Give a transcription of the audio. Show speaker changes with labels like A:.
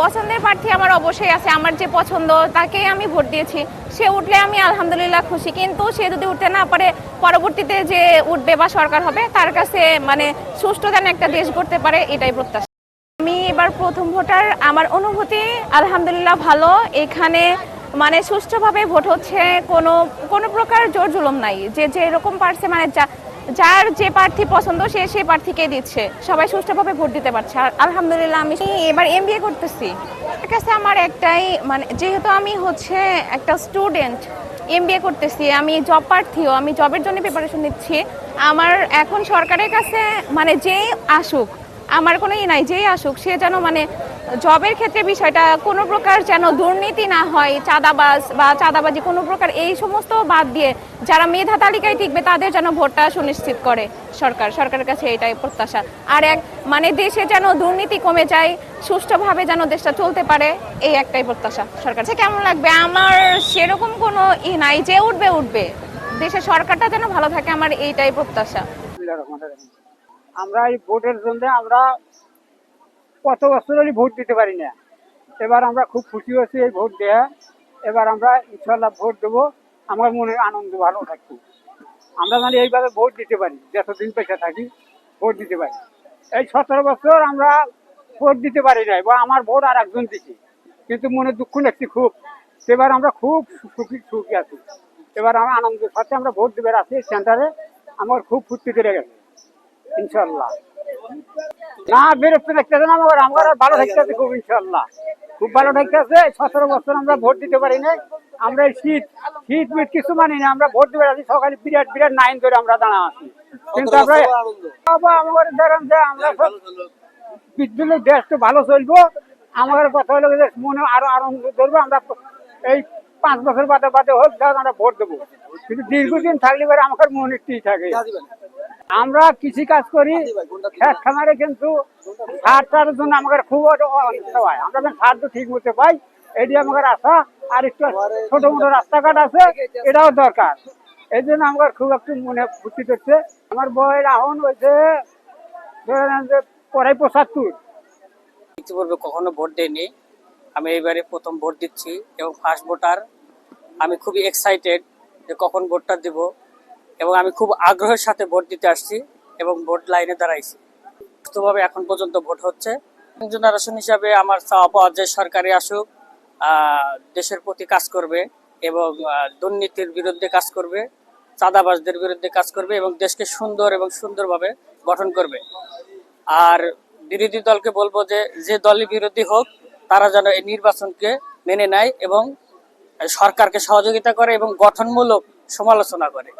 A: পছন্দের প্রার্থী আমার অবশ্যই আছে, আমার যে পছন্দ, তাকে আমি ভোট দিয়েছি। সে উঠলে আমি আলহামদুলিল্লাহ খুশি, কিন্তু সে যদি উঠতে না পারে, পরবর্তীতে যে উঠবে বা সরকার হবে, তার কাছে মানে সুষ্ঠু যেন একটা দেশ করতে পারে, এটাই প্রত্যাশা। আমি এবার প্রথম ভোটার, আমার অনুভূতি আলহামদুলিল্লাহ ভালো, এখানে মানে সুষ্ঠুভাবে ভোট হচ্ছে, কোনো কোনো প্রকার জোর জুলুম নাই। যে যেরকম পারছে মানে যার যে প্রার্থী পছন্দ, সে সেই প্রার্থীকে দিচ্ছে। সবাই সুষ্ঠুভাবে ভোট দিতে পারছে। আর আলহামদুলিল্লাহ, আমি এবার এম করতেছি। কাছে আমার একটাই মানে যেহেতু আমি হচ্ছে একটা স্টুডেন্ট এম করতেছি, আমি জব প্রার্থীও, আমি জবের জন্য প্রিপারেশন নিচ্ছি। আমার এখন সরকারের কাছে মানে যেই আসুক, আমার কোনো ই নাই, যেই আসুক, সে যেন মানে জবের ক্ষেত্রে বিষয়টা কোনো প্রকার যেন দুর্নীতি না হয়, চাঁদাবাজ বা চাঁদাবাজি কোনো প্রকার, এই সমস্ত বাদ দিয়ে যারা মেধা তালিকায় টিকবে, তাদের যেন ভোটটা সুনিশ্চিত করে সরকার। সরকারের কাছে এটাই প্রত্যাশা। আর এক মানে দেশে যেন দুর্নীতি কমে যায়, সুষ্ঠুভাবে যেন দেশটা চলতে পারে, এই একটাই প্রত্যাশা সরকার কাছে কেমন লাগবে? আমার সেরকম কোনো ই নাই যে উঠবে উঠবে। দেশের সরকারটা যেন ভালো থাকে, আমার এইটাই প্রত্যাশা।
B: আমরা এই ভোটের জন্য আমরা কত বছর ভোট দিতে পারি না। এবার আমরা খুব খুশি হয়েছি এই ভোট দেয়া। এবার আমরা ইনশাল্লাহ ভোট দেবো। আমার মনে আনন্দ ভালো থাকবে। আমরা মানে এইভাবে ভোট দিতে পারি, যতদিন পেশা থাকি, ভোট দিতে পারি। এই সতেরো বছর আমরা ভোট দিতে পারি নাই, বা আমার ভোট আর একজন দিছি। কিন্তু মনে দুঃখ লাগছে খুব। এবার আমরা খুব সুখী সুখী আছি। এবার আমরা আনন্দের সাথে আমরা ভোট দেবার আছি সেন্টারে। আমার খুব ফুর্তি করে গেছে ইনশাল্লাহ না, বিরক্ত দেখতেছে না আমার আমার ভালো থাকতে আছে খুব ইনশাল্লাহ খুব ভালো থাকতে আছে সতেরো বছর আমরা ভোট দিতে পারি না আমরা এই শীত শীত মিট কিছু মানি না আমরা ভোট দিতে আছি সকালে বিরাট বিরাট নাইন ধরে আমরা দাঁড়া আছি। কিন্তু আমরা আমার ধরেন যে আমরা সব বিদ্যুতের দেশ তো ভালো চলবো। আমার কথা হলো যে মনে আরও আনন্দ ধরবো আমরা এই পাঁচ বছর বাদে বাদে হোক যাক আমরা ভোট দেবো। কিন্তু দীর্ঘদিন থাকলে এবার আমার মনে একটি থাকে। আমরা কৃষি কাজ করি খেত খামারে কিন্তু সার টারের জন্য আমাদের খুব অনিষ্ট হয়। আমরা সার তো ঠিক মতো পাই এটি আমাদের আশা আর একটু ছোট মোটো রাস্তাঘাট আছে, এটাও দরকার। এই জন্য আমার খুব একটু মনে ফুর্তি করছে। আমার বয়স এখন হয়েছে পড়াই পঁচাত্তর।
C: ইতিপূর্বে কখনো ভোট দেয়নি আমি এইবারে প্রথম ভোট দিচ্ছি এবং ফার্স্ট ভোটার আমি খুবই এক্সাইটেড যে কখন ভোটটা দিব এবং আমি খুব আগ্রহের সাথে ভোট দিতে আসছি এবং ভোট লাইনে দাঁড়াইছি। সুস্থভাবে এখন পর্যন্ত ভোট হচ্ছে। জেনারেশন হিসাবে আমার চাওয়া পাওয়া যে সরকারি আসুক দেশের প্রতি কাজ করবে এবং দুর্নীতির বিরুদ্ধে কাজ করবে, চাঁদাবাজদের বিরুদ্ধে কাজ করবে এবং দেশকে সুন্দর এবং সুন্দরভাবে গঠন করবে। আর বিরোধী দলকে বলব যে যে দলই বিরোধী হোক, তারা যেন এই নির্বাচনকে মেনে নেয় এবং সরকারকে সহযোগিতা করে এবং গঠনমূলক সমালোচনা করে।